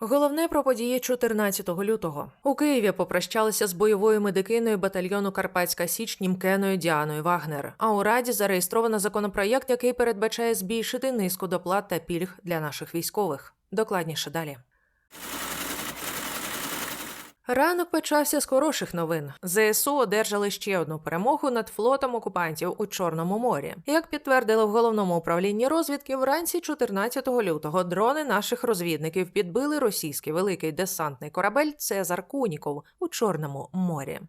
Головне про події 14 лютого. У Києві попрощалися з бойовою медикиною батальйону Карпатська Січ Німкеною Діаною Вагнер. А у Раді зареєстровано законопроєкт, який передбачає збільшити низку доплат та пільг для наших військових. Докладніше далі. Ранок почався з хороших новин. ЗСУ одержали ще одну перемогу над флотом окупантів у Чорному морі. Як підтвердили в головному управлінні розвідки, вранці 14 лютого дрони наших розвідників підбили російський великий десантний корабель Цезар Куніков у Чорному морі.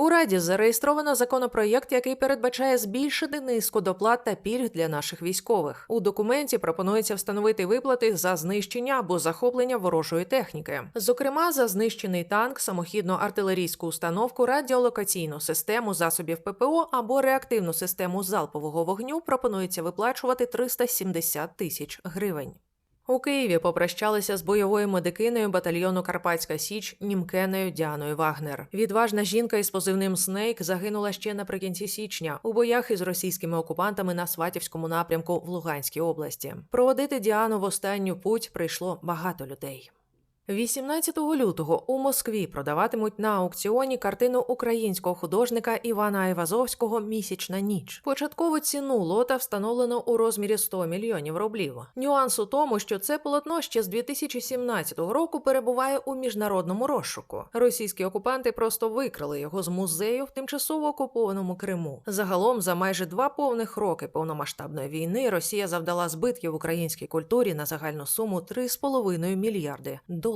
У Раді зареєстровано законопроєкт, який передбачає збільшити низку доплат та пільг для наших військових. У документі пропонується встановити виплати за знищення або захоплення ворожої техніки, зокрема за знищений танк, самохідну артилерійську установку, радіолокаційну систему засобів ППО або реактивну систему залпового вогню. Пропонується виплачувати 370 тисяч гривень. У Києві попрощалися з бойовою медикиною батальйону Карпатська Січ Німкеною Діаною Вагнер. Відважна жінка із позивним Снейк загинула ще наприкінці січня у боях із російськими окупантами на Сватівському напрямку в Луганській області. Проводити Діану в останню путь прийшло багато людей. 18 лютого у Москві продаватимуть на аукціоні картину українського художника Івана Айвазовського Місячна ніч. Початкову ціну лота встановлено у розмірі 100 мільйонів рублів. Нюанс у тому, що це полотно ще з 2017 року перебуває у міжнародному розшуку. Російські окупанти просто викрали його з музею в тимчасово окупованому Криму. Загалом за майже два повних роки повномасштабної війни Росія завдала збитків українській культурі на загальну суму 3,5 мільярди